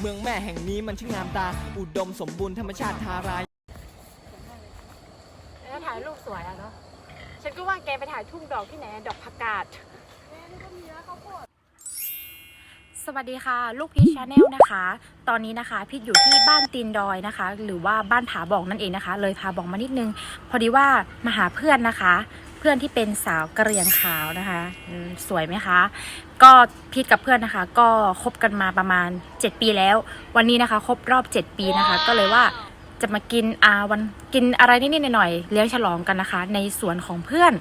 เมืองแม่แห่งนี้มันช่างงามตา อุดมสมบูรณ์ธรรมชาติทาราย แล้วถ่ายรูปสวยอะเนาะ ฉันก็ว่าแกไปถ่ายทุ่งดอกที่ไหนอะดอกผักกาด สวัสดีค่ะ ลูกพีชชาแนลนะคะ ตอนนี้นะคะพีชอยู่ที่บ้านตีนดอยนะคะ หรือว่าบ้านผาบอกนั่นเองนะคะ เลยพาบอกมานิดนึง พอดีว่ามาหาเพื่อนนะคะ เพื่อนที่เป็นสาวกะเหรี่ยงขาวนะคะอืมสวยไหมคะ ก็พีทกับเพื่อนนะคะ ก็คบกันมาประมาณ 7 ปีแล้ว วันนี้นะคะ ครบรอบ 7 ปีนะคะ ก็เลยว่าจะมากินอาวันกินอะไรนิดๆหน่อยๆเลี้ยงฉลองกันนะคะ ในสวนของเพื่อน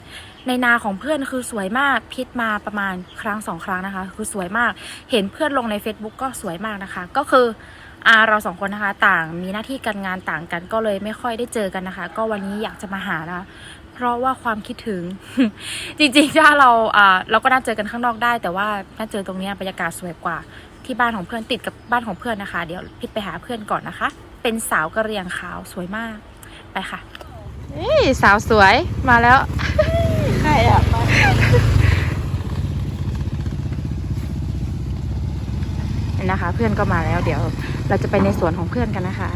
ในนาของเพื่อนคือสวยมากพิดมาประมาณครั้งสองครั้งนะคะ คือสวยมาก เห็นเพื่อนลงใน Facebook ก็สวยมากนะคะ ก็คืออาเราสองคนนะคะ ต่างมีหน้าที่การงานต่างกันก็เลยไม่ค่อยได้เจอกันนะคะ ก็วันนี้อยากจะมาหานะคะ เพราะว่าความคิดถึง จริงๆ ถ้าเราอ่าเราก็น่าเจอกันข้างนอกได้ แต่ว่าน่าเจอตรงนี้บรรยากาศสวยกว่า ที่บ้านของเพื่อนติดกับบ้านของเพื่อนนะคะ เดี๋ยวพิดไปหาเพื่อนก่อนนะคะ เป็นสาวกระเรียงขาวสวยมาก ไปค่ะนี่สาวสวยมาแล้วใครอะมานะคะ เพื่อนก็มาแล้ว เดี๋ยวเราจะไปในสวนของเพื่อนกันนะคะ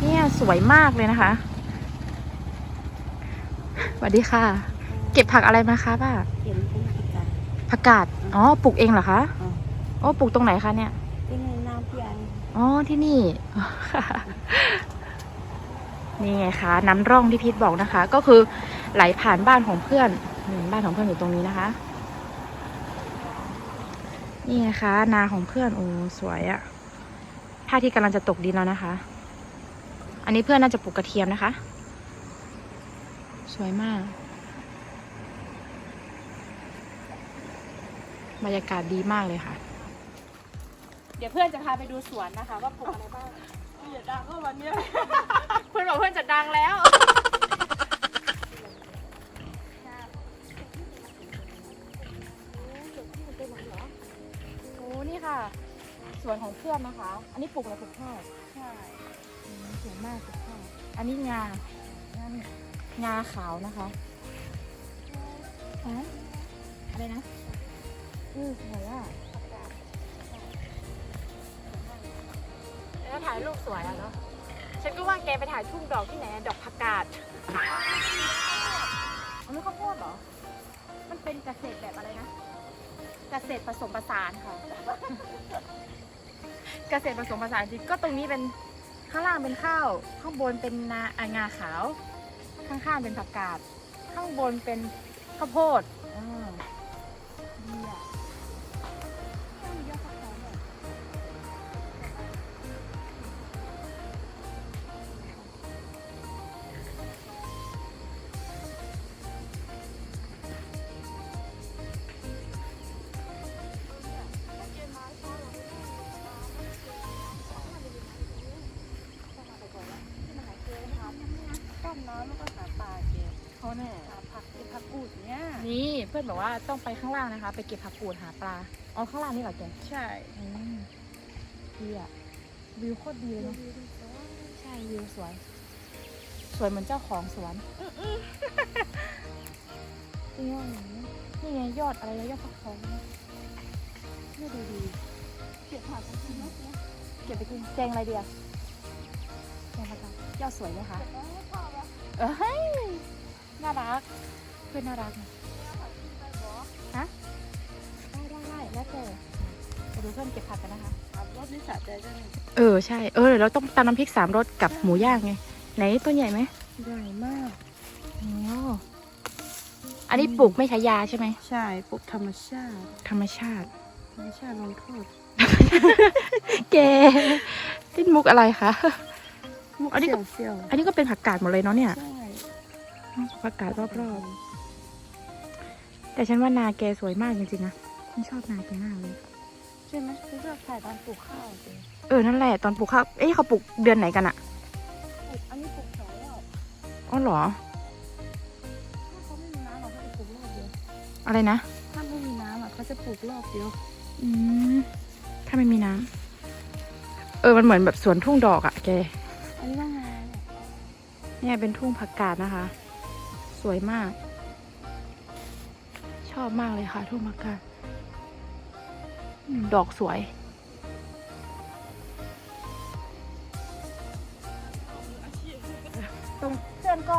เนี่ยสวยมากเลยนะคะ สวัสดีค่ะ เก็บผักอะไรมาคะป้าเห็นเป็นกิจการผักกาดอ๋อปลูกเองเหรอคะอ๋อโอ้ปลูกตรงไหนคะเนี่ยที่ในน้ำพี่ไออ๋อที่นี่นี่ไงคะน้ำร่องที่พีทบอกนะคะ ก็คือไหลผ่านบ้านของเพื่อนอืมบ้านของเพื่อนอยู่ตรงนี้นะคะ นี่ไงคะ นาของเพื่อนโอ้สวยอะท่าที่กำลังจะตกดินแล้วนะคะ อันนี้เพื่อนน่าจะปลูกกระเทียมนะคะ สวยมาก บรรยากาศดีมากเลยค่ะ เดี๋ยวเพื่อนจะพาไปดูสวนนะคะ ว่าปลูกอะไรบ้างอย่าดังก็วันเนี้ยเพื่อนบอกเพื่อนจะดังแล้วโอ้นี่ค่ะ สวนของเพื่อนนะคะ อันนี้ปลูกอะไรปลูกข้าวใช่อืมสวยมากปลูกข้าวอันนี้งา งา ขาวนะคะฮะอะไรนะอือสวยอะแล้วถ่ายรูปสวยอะเนาะฉันก็ว่าแกไปถ่ายทุ่งดอกที่ไหนอะดอกผักกาดอันนี้ข้าวโพดเหรอ มันเป็นเกษตรแบบอะไรนะ เกษตรผสมผสานค่ะ เกษตรผสมผสานจริงก็ตรงนี้เป็นข้างล่างเป็นข้าว ข้างบนเป็นนาอ่างาขาว ข้างๆเป็นผักกาด ข้างบนเป็นข้าวโพด พื่อนบอกว่าต้องไปข้างล่างนะคะ ไปเก็บผักกูดหาปลาอ๋อข้างล่างนี่เหรอแกใช่อืมดีอะวิวโคตรดีเลยเนาะใช่วิวสวย สวยเหมือนเจ้าของสวนจริงว่าอย่างนี้นี่ไงยอดอะไรนะยอดฟักทองเนี่ยนี่ดูดีเก็บผักกินนกเนี้ยเก็บไปกินแกงอะไรดีอะแกงผักกาดยอดสวยไหมคะเก็บไว้ให้พ่อวะเอ้ยน่ารักเพื่อนน่ารักนะ แล้วแต่ไปดูเพื่อนเก็บผักกันนะคะขับรถนี่สะใจจังเออใช่ เออเดี๋ยวเราต้องตำน้ำพริกสามรสกับหมูย่างไง ไหนตัวใหญ่ไหมใหญ่มาก โอ้อันนี้ปลูกไม่ใช้ยาใช่ไหม ใช่ปลูกธรรมชาติ ธรรมชาติ ธรรมชาติลงโทษแกเป็นมุกอะไรคะมุกอันนี้ก็เสี่ยวอันนี้ก็เป็นผักกาดหมดเลยเนาะเนี่ยๆใช่ผักกาดรอบๆ แต่ฉันว่านาแกสวยมากจริงๆนะ ฉันชอบนาแกมากเลยใช่ไหมฉันชอบถ่ายตอนปลูกข้าวจริงเออนั่นแหละตอนปลูกข้าวเอ๊ะเขาปลูกเดือนไหนกันอะปลูกอันนี้ปลูกสองรอบอ๋อเหรอถ้าเขาไม่มีน้ำอะเขาจะปลูกรอบเดียวอะไรนะถ้าไม่มีน้ำอะเขาจะปลูกรอบเดียวอืมถ้าไม่มีน้ำเออมันเหมือนแบบสวนทุ่งดอกอะแก อันนี้ว่างานเนี่ยเนี่ยเป็นทุ่งผักกาดนะคะ สวยมาก ชอบมากเลยค่ะ ทุ่งผักกาดอืม ดอกสวย ตรงเพื่อนก็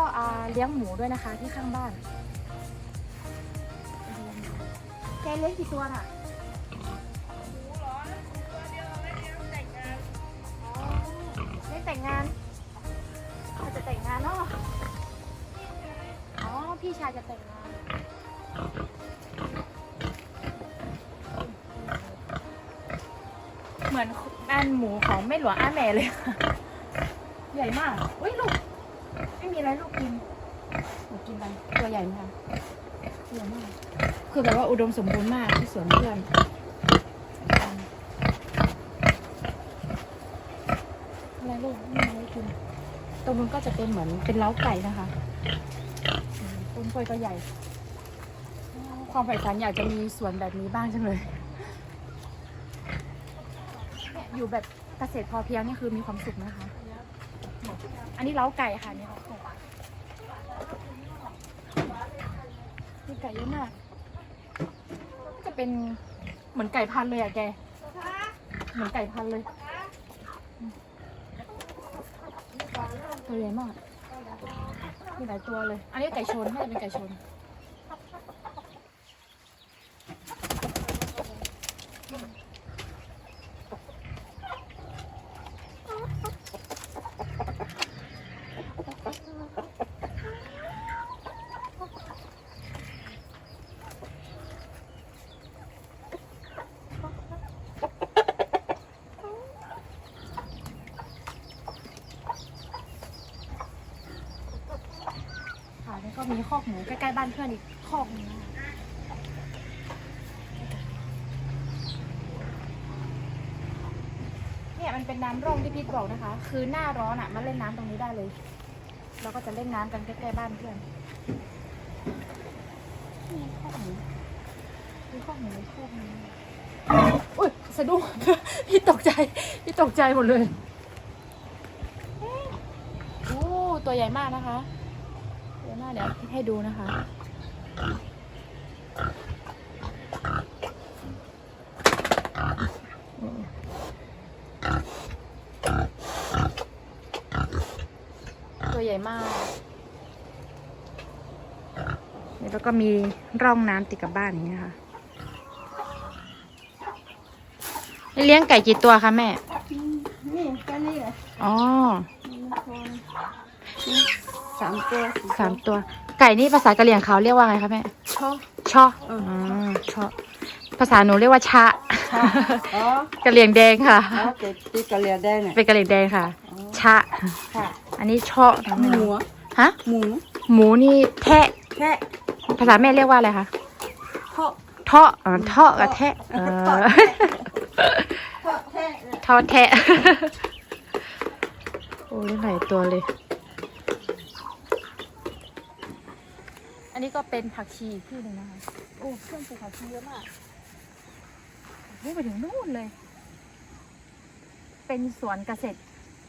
เลี้ยงหมูด้วยนะคะที่ข้างบ้านแกเลี้ยงกี่ตัวอะ มือนอันหมูของแม่หลวงอาแม่เลยค่ะ ใหญ่มาก อุ้ยลูก ไม่มีอะไรลูกกินหนูกินไป ตัวใหญ่ไหมคะตัวใหญ่มาก คือแบบว่าอุดมสมบูรณ์มากที่สวนเพื่อนอะไรลูกไม่มีอะไรกิน ตรงนู้นก็จะเป็นเหมือนเป็นเล้าไก่นะคะต้นกล้วยก็ใหญ่ ความใฝ่ฝันอยากจะมีสวนแบบนี้บ้างจังเลย เนี่ย อยู่แบบเกษตรพอเพียงนี่คือมีความสุขนะคะ อันนี้เล้าไก่ค่ะนี่เล้าไก่มีไก่เยอะมากจะเป็นเหมือนไก่พันเลยอะแก เหมือนไก่พันเลยอืมตัวใหญ่มากมีหลายตัวเลย อันนี้ไก่ชนน่าจะเป็นไก่ชน คอกหมูใกล้ๆบ้านเพื่อนอีกคอกหนึงนะคะเนี่ยมันเป็นน้ำร่องที่พีทบอกนะคะ คือหน้าร้อนอะมาเล่นน้ำตรงนี้ได้เลยเราก็จะเล่นน้ำกันใกล้ๆบ้านเพื่อนนี่คอกหมูมีคอกหมูคอกหมูอุ้ยสะดุ้ง พี่ตกใจ พี่ตกใจหมดเลยโอ้ตัวใหญ่มากนะคะ ดี๋ยวหน้าเดี๋ยวให้ดูนะคะ ตัวใหญ่มากแล้วก็มีร่องน้ำติดกับบ้านอย่างเงี้ยค่ะเลี้ยงไก่กี่ตัวคะแม่ นี่แค่นี้แหละอ๋อ สามตัวสามตัว ไก่นี่ภาษากะเหรี่ยงเขาเรียกว่าไงคะแม่ชอบช่ออืมอ๋อช่อภาษาหนูเรียกว่าชะอ๋อกะเหรี่ยงแดงค่ะ อ๋อเป็ดตีกะเหรี่ยได้เนี่ยเป็นกะเหรี่ยงแดงค่ะ อ๋อชะ ค่ะอันนี้ช่อหมูอะฮะ หมูหมูนี่แทะ แค่ภาษาแม่เรียกว่าอะไรคะ เทาะเทาะอ๋อเทาะกับแทะเออเทาะแค่เทาะแทะ โอ้ยหลายตัวเลย นนี้ก็เป็นผักชีอีกที่หนึ่งนะคะ โอ้เครื่องปลูกผักชีเยอะมากโอ้ไปถึงนู่นเลย เป็นสวนเกษตร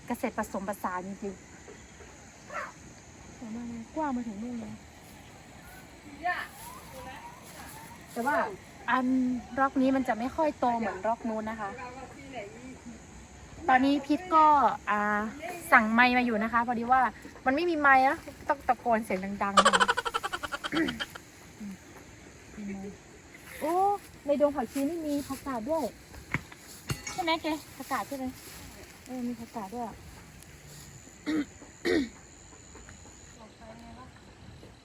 เกษตรผสมผสานจริงๆสวยมากเลยกว้างมาถึงนู่นเลย แต่ว่าอันร็อกนี้มันจะไม่ค่อยโตเหมือนร็อกนู้นนะคะ ตอนนี้พิทก็อ่าสั่งไม้มาอยู่นะคะ พอดีว่ามันไม่มีไม้นะต้องตะโกนเสียงดังๆค่ะมีไมค์ โอ้ในดงผักชีนี่มีผักกาดด้วย ใช่ไหมแกผักกาดใช่ไหมเออมีผักกาดด้วยอะ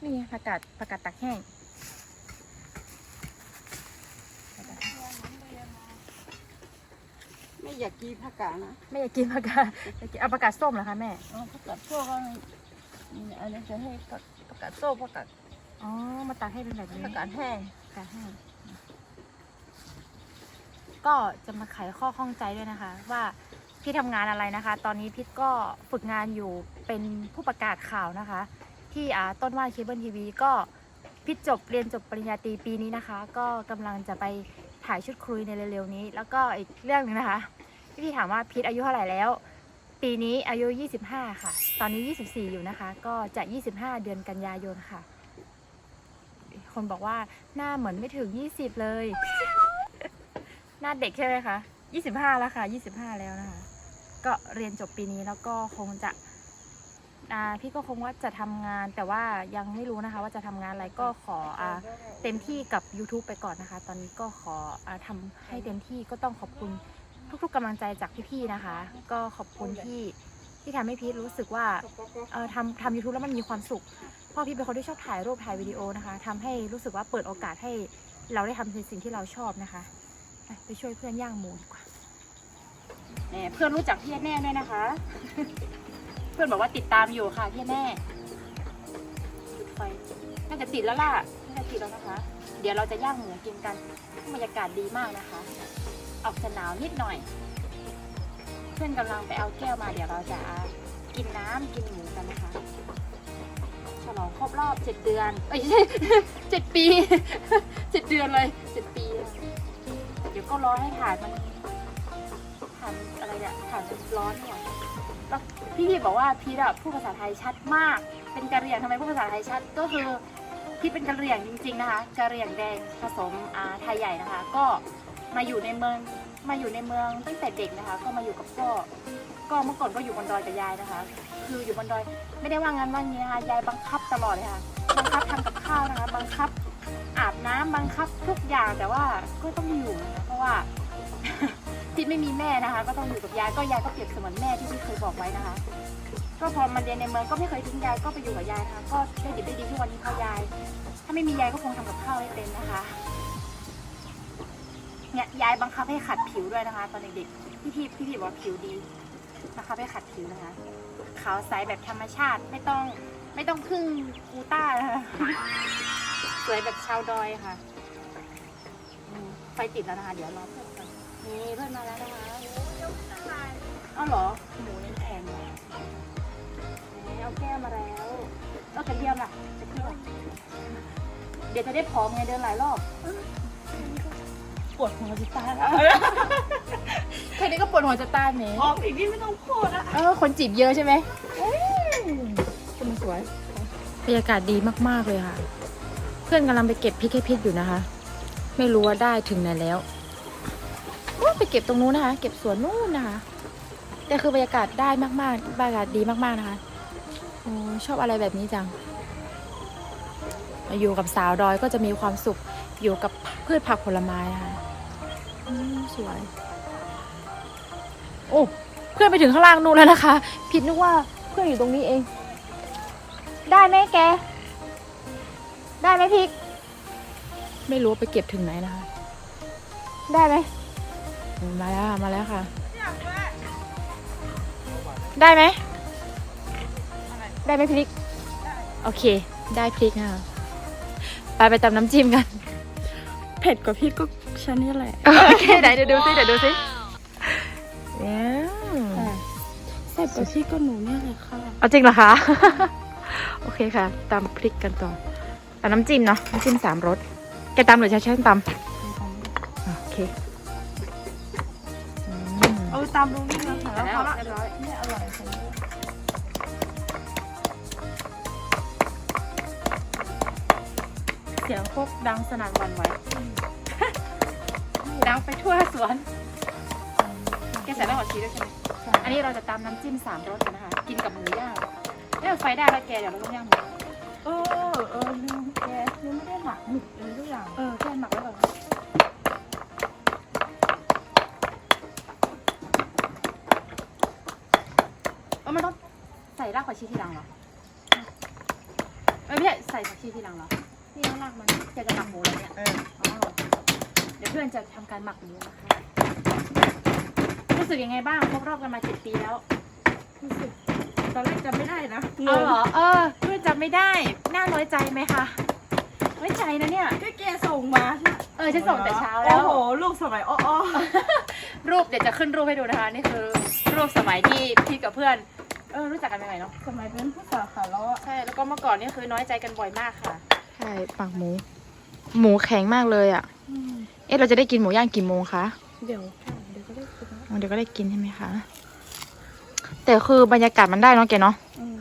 นี่ไงผักกาดผักกาดตักแห้งไม่อยากกินผักกาดนะไม่อยากกินผักกาดอยากกินเอาผักกาดส้มเหรอคะแม่อ๋อผักกาดพวกก็อันนี้จะให้ผักผักกาดส้มผักกาด อ๋อ มาตักให้เป็นแบบนี้ผักกาดแห้งผักกาดแห้งก็จะมาไขข้อข้องใจด้วยนะคะ ว่าพี่ทำงานอะไรนะคะ ตอนนี้พิทก็ฝึกงานอยู่เป็นผู้ประกาศข่าวนะคะ ที่อ่าต้นว่าเคเบิลทีวีก็พิทจบเรียนจบปริญญาตรีปีนี้นะคะ ก็กำลังจะไปถ่ายชุดคุยในเร็วๆนี้ แล้วก็อีกเรื่องหนึงนะคะที่พี่ถามว่าพิทอายุเท่าไหร่แล้ว ปีนี้อายุ 25 ค่ะ ตอนนี้ 24 อยู่นะคะ ก็จะ 25 เดือนกันยายนค่ะ คนบอกว่าหน้าเหมือนไม่ถึง 20 เลย หน้าเด็กใช่ไหมคะ 25 แล้วค่ะ 25 แล้วนะคะ ก็เรียนจบปีนี้แล้วก็คงจะอ่าพี่ก็คงว่าจะทำงานแต่ว่ายังไม่รู้นะคะ ว่าจะทำงานอะไรก็ขออ่าเต็มที่กับ YouTube ไปก่อนนะคะ ตอนนี้ก็ขออาทำให้เต็มที่ก็ต้องขอบคุณทุกๆกำลังใจจากพี่ๆนะคะ ก็ขอบคุณที่ที่ทำให้พีทรู้สึกว่าเออทำทำยูทูบแล้วมันมีความสุข พราะพี่เป็นคนที่ชอบถ่ายรูปถ่ายวิดีโอนะคะทำให้รู้สึกว่าเปิดโอกาสให้เราได้ทำในสิ่งที่เราชอบนะคะ ไปช่วยเพื่อนย่างหมูดีกว่าเนี่ยเพื่อนรู้จักพี่แน่ด้วยนะคะ เพื่อนบอกว่าติดตามอยู่ค่ะพี่แน่จุดไฟน่าจะติดแล้วล่ะน่าจะติดแล้วนะคะ เดี๋ยวเราจะย่างหมูกินกันบรรยากาศดีมากนะคะ ออกจะหนาวนิดหน่อย เพื่อนกำลังไปเอาแก้วมา เดี๋ยวเราจะกินน้ำกินหมูกันนะคะ ลองครบรอบเจ็ดเดือนเอ้ยไม่ใช่เจ็ดปีเจ็ดเดือนเลยเจ็ดปี เดี๋ยวก็รอให้ถ่านมันถ่านอะไรเนี่ยถ่านมันร้อนหน่อยแล้วพี่พีบอกว่าพีทอะพูดภาษาไทยชัดมาก เป็นกะเหรี่ยงทำไมพูดภาษาไทยชัดก็คือพี่เป็นกะเหรี่ยงจริง ๆ นะคะกะเหรี่ยงแดงผสมอ่าไทยใหญ่นะคะ ก็มาอยู่ในเมืองมาอยู่ในเมืองตั้งแต่เด็กนะคะ ก็มาอยู่กับพ่อ ก็เมื่อก่อนก็อยู่บนดอยกับยายนะคะ คืออยู่บนดอยไม่ได้ว่างานว่างนี้นะคะยายบังคับตลอดเลยค่ะบังคับทำกับข้าวนะคะบังคับอาบน้ำบังคับทุกอย่างแต่ว่าก็ต้องอยู่นะคะเพราะว่าที่ไม่มีแม่นะคะ ก็ต้องอยู่กับยายก็ยายก็เปรียบเสมือนแม่ที่พี่เคยบอกไว้นะคะ ก็พอมาเรียนในเมืองก็ไม่เคยทิ้งยายก็ไปอยู่กับยายนะคะก็ได้ดีได้ดีทุกวันนี้เพรายาย ถ้าไม่มียายก็คงทำกับข้าวไม่เป็นนะคะเนี่ยยายบังคับให้ขัดผิวด้วยนะคะ ตอนเด็กๆพี่พี่พี่พี่บอกผิวดี บังคับให้ขัดผิวนะคะ ขาวใสแบบธรรมชาติไม่ต้องไม่ต้องพึ่งกูต้านะคะสวยแบบชาวดอยค่ะ ไฟติดแล้วนะคะ เดี๋ยวรอเพื่อนก่อนนี่เพื่อนมาแล้วนะคะอ้าวเหรอ หมูยังแข็งอยู่นี่เอาแก้วมาแล้วเอากระเทียมล่ะกระเทียมเดี๋ยวจะได้ผอมไงเดินหลายรอบ ปวดหัวจะตายแล้วแค่นี้ก็ปวดหัวจะตายเนี่ยออกอีกนี่ไม่ต้องพูดอะเออคนจีบเยอะใช่ไหมคนสวยบรรยากาศดีมากๆเลยค่ะ เพื่อนกำลังไปเก็บพริกให้พิษอยู่นะคะ ไม่รู้ว่าได้ถึงไหนแล้วโอ้ไปเก็บตรงนู้นนะคะ เก็บสวนนู้นนะคะแต่คือบรรยากาศได้มากๆบรรยากาศดีมากๆนะคะโอ้ชอบอะไรแบบนี้จัง อยู่กับสาวดอยก็จะมีความสุขอยู่กับพืชผักผลไม้นะคะอืม สวย โอ้ เพื่อนไปถึงข้างล่างนู่นแล้วนะคะ ผิดนึกว่าเพื่อนอยู่ตรงนี้เอง ได้ไหมแก ได้ไหมพริก ไม่รู้ว่าไปเก็บถึงไหนนะคะ ได้ไหมอืมมาแล้วค่ะมาแล้วค่ะ ได้ไหม ได้ไหมพริก โอเค ได้พริกนะคะ ไปไปตำน้ำจิ้มกัน เผ็ดกว่าพี่ก็ ฉันนี่แหละ โอเคไหนเดี๋ยวดูซิเดี๋ยวดูซิเนี่ยแซ่บกว่าพี่ก็หนูเนี่ยเลยค่ะ เอาจริงเหรอคะ โอเคค่ะตำพริกกันต่อเอาน้ำจิ้มเนาะ น้ำจิ้มสามรส แกตำหรือใช้ช้อนตำอะโอเคอืมเอาตามลุงนี่นะค่ะแล้วพอละเรียบร้อยนี่อร่อยค่ะเสียงโคกดังสนั่นหวันไหว ดังไปทั่วสวนแกใส่รากผักชีด้วยใช่ไหมอันนี้เราจะตำน้ำจิ้มสามรสกันนะคะ กินกับหมูย่างเนี่ยไฟได้แล้วแกเดี๋ยวเราต้องย่างหมูเออเออลืมแกลืมไม่ได้หมักหมึกเลยทุกอย่างเออแค่หมักไว้ก่อนเออมันต้องใส่รากผักชีทีหลังเหรอเออไม่ใช่ใส่ผักชีทีหลังเหรอนี่ต้องรากมันแกจะหมักหมูเลยเนี่ยเอออ๋อเดี๋ยวเพื่อนจะทำการหมักหมูนะคะรู้สึกยังไงบ้างครบรอบกันมาเจ็ดปีแล้วรู้สึกตอนแรกจำไม่ได้นะเอาเหรอเออเพื่อนจำไม่ได้น่าน้อยใจไหมคะน้อยใจนะเนี่ย ก็แกส่งมาเออฉันส่งแต่เช้าแล้ว โอ้โหลูกสมัยอ้อรูปเดี๋ยวจะขึ้นรูปให้ดูนะคะนี่คือ รูปสมัยที่พี่กับเพื่อนเออรู้จักกันใหม่ๆเนาะๆสมัยเป็นผู้สาวขาล้อใช่แล้วก็เมื่อก่อนนี่คือน้อยใจกันบ่อยมากค่ะ ใช่ปักหมู หมูแข็งมากเลยอะ เอ๊ะเราจะได้กินหมูย่างกี่โมงคะ เดี๋ยวเดี๋ยวก็ได้กินแล้วอ๋อเดี๋ยวก็ได้กินใช่ไหมคะ แต่คือบรรยากาศมันได้เนาะแกเนาะ อืม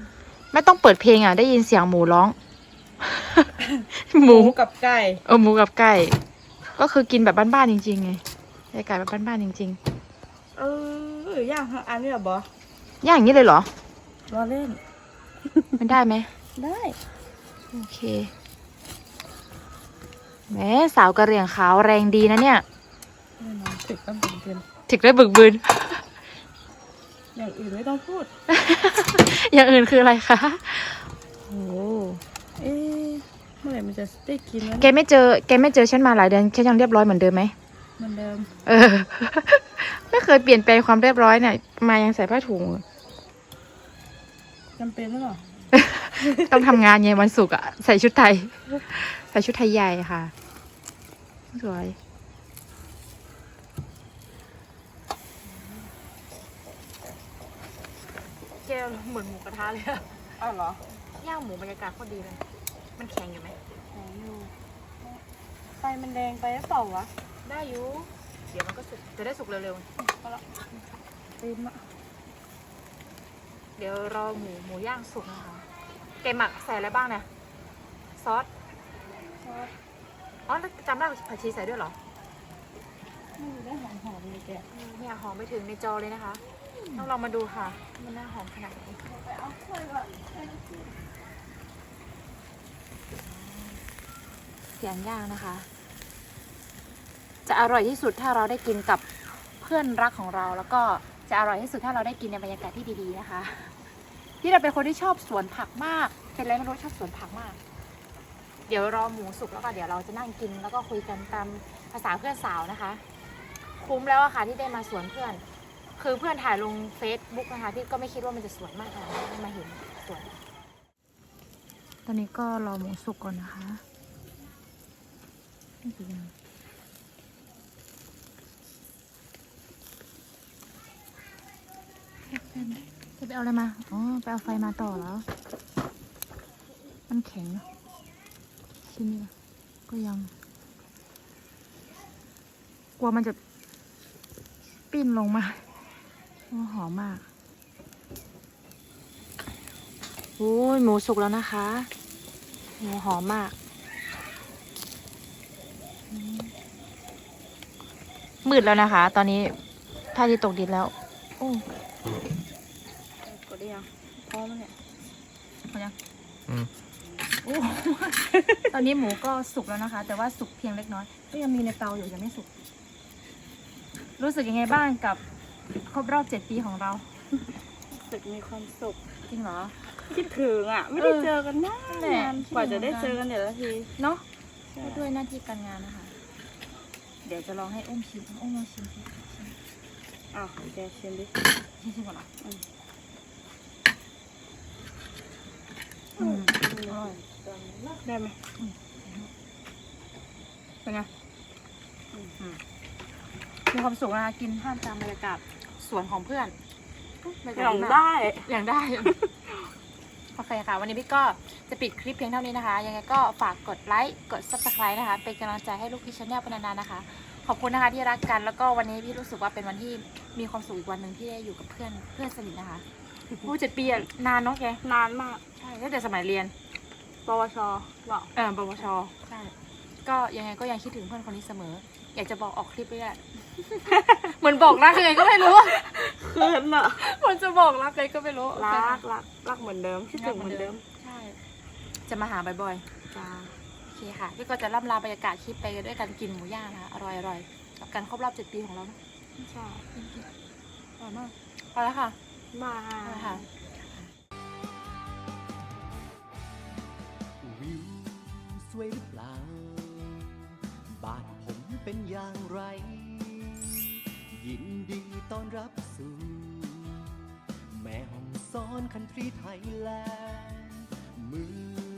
ไม่ต้องเปิดเพลงอะ ได้ยินเสียงหมูร้อง หหมูมูกับไก่เออหมูกับไก่ ก็คือกินแบบบ้านๆจริงๆไง บรรยากาศแบบบ้านๆจริงเออย่างทั้งอันเนี่ยเหรอบอๆ ย่างอย่างนี้เลยเหรอ รอเล่น มันได้ไหมได้ โอเค แหมสาวกระเหรี่ยงขาวแรงดีนะเนี่ยแน่นอนติดต้องเป็นเดือนถึกได้บึกบืน อย่างอื่นไม่ต้องพูด อย่างอื่นคืออะไรคะโอ้เอ๊ะเมื่อไหร่มันจะได้กินวะแกไม่เจอแกไม่เจอฉันมาหลายเดือนฉันยังเรียบร้อยเหมือนเดิมไหมเหมือนเดิมเออ ไม่เคยเปลี่ยนแปลงความเรียบร้อยเนี่ย มายังใส่ผ้าถุง จำเป็นหรือเปล่าต้องทำงานไงวันศุกร์อะใส่ชุดไทยใส่ชุดไทยใหญ่ค่ะ สวย เจลเหมือนหมูกระทะเลยอะอ้าวเหรอย่างหมูบรรยากาศโคตรดีเลย มันแข็งอยู่ไหมแข็งอยู่ไฟมันแดงไปหรือเปล่าวะได้อยู่ เดี๋ยวมันก็สุก จะได้สุกเร็วเต็มอะๆ เดี๋ยวรอหมูหมูย่างสุกนะคะ เกมหมักใส่อะไรบ้างเนี่ย ซอสซอสอ๋อแล้ว จำได้ผักชีใส่ด้วยเหรอไม่ได้หอมหอมๆเลยแกเนี่ยหอมไปถึงในจอเลยนะคะ ต้องลองมาดูค่ะ มันน่าหอมขนาดไหนไปเอาถ้วยก่อนเสียงย่างนะคะ จะอร่อยที่สุดถ้าเราได้กินกับเพื่อนรักของเรา แล้วก็จะอร่อยที่สุดถ้าเราได้กินในบรรยากาศที่ดีๆนะคะ ที่เราเป็นคนที่ชอบสวนผักมาก เป็นอะไรไม่รู้ชอบสวนผักมาก เดี๋ยวรอหมูสุกแล้วก็เดี๋ยวเราจะนั่งกินแล้วก็คุยกันตามภาษาเพื่อนสาวนะคะ คุ้มแล้วอะค่ะที่ได้มาสวนเพื่อน คือเพื่อนถ่ายลงเฟซบุ๊กนะคะที่ก็ไม่คิดว่ามันจะสวยมากขนาดนี้ได้มาเห็นสวนตอนนี้ก็รอหมูสุกก่อนนะคะนี่คือยังจะไปเอาอะไรมา อ๋อ ไปเอาไฟมาต่อแล้ว มันแข็งนะ ชิ้นนี้นะก็ยัง กลัวมันจะปิ้นลงมาโอ้หอมมากโอ้ยหมูสุกแล้วนะคะหมูหอมมากอืมมืดแล้วนะคะ ตอนนี้ท่าที่ตกดินแล้วโอ้กดได้ยังพร้อมแล้วเนี่ยพอยังอืม โอ้ตอนนี้หมูก็สุกแล้วนะคะ แต่ว่าสุกเพียงเล็กน้อย ก็ยังมีในเตาอยู่ยังไม่สุก รู้สึกยังไงบ้างกับครบรอบเจ็ดปีของเรา รู้สึกมีความสุข จริงเหรอ คิดถึงอะ ไม่ได้เออเจอกันนานนั่นแหละกว่าจะได้เจอกันเดี๋ยวละทีเนาะใช่ก็ด้วยหน้าที่การงานนะคะ เดี๋ยวจะลองให้อุ้มชิมอุ้มลองชิมสิอ้าวแกชิมดิชิมชิมก่อนเหรออืมอืมอร่อย ได้ไหมเป็นไงมีความสุขนะคะกินท่ามกลางบรรยากาศสวนของเพื่อนบรรอยกาศย่างมากได้อย่างได้โอเคค่ะ วันนี้พี่ก็จะปิดคลิปเพียงเท่านี้นะคะ ยังไงก็ฝากกดไลค์ กด subscribe นะคะ เป็นกำลังใจให้ลูกพี่ชาแนลเป็นนานๆนะคะ ขอบคุณนะคะที่รักกัน แล้วก็วันนี้พี่รู้สึกว่าเป็นวันที่มีความสุขอีกวันหนึ่งที่ได้อยู่กับเพื่อนเพื่อนสนิทนะคะโอ้เจ็ดปีอะนานเนาะแก นานมาก ใช่ตั้งแต่สมัยเรียน ปวชหรอเออปวชใช่ ก็ยังไงก็ยังคิดถึงเพื่อนคนนี้เสมอ อยากจะบอกออกคลิปไปแหละ เหมือนบอกรักยังไงก็ไม่รู้เขินอะเหมือนจะบอกรักเลยก็ไม่รู้รักรักรักเหมือนเดิมคิดถึงเหมือนเดิม ใช่ จะมาหาบ่อยจ้าๆโอเคค่ะพี่ก็จะล่ำลาบรรยากาศคลิปไปด้วยการกินหมูย่างนะคะอร่อยอร่อยๆกับการครบรอบเจ็ดปีของเรานะใช่อร่อยมากพอแล้วค่ะมาพอแล้วค่ะ ไวยหรือเปล่า บ้านผมเป็นอย่างไร ยินดีต้อนรับสู่ แม่ห้องซ้อนคันทรีไทยแลนด์มือ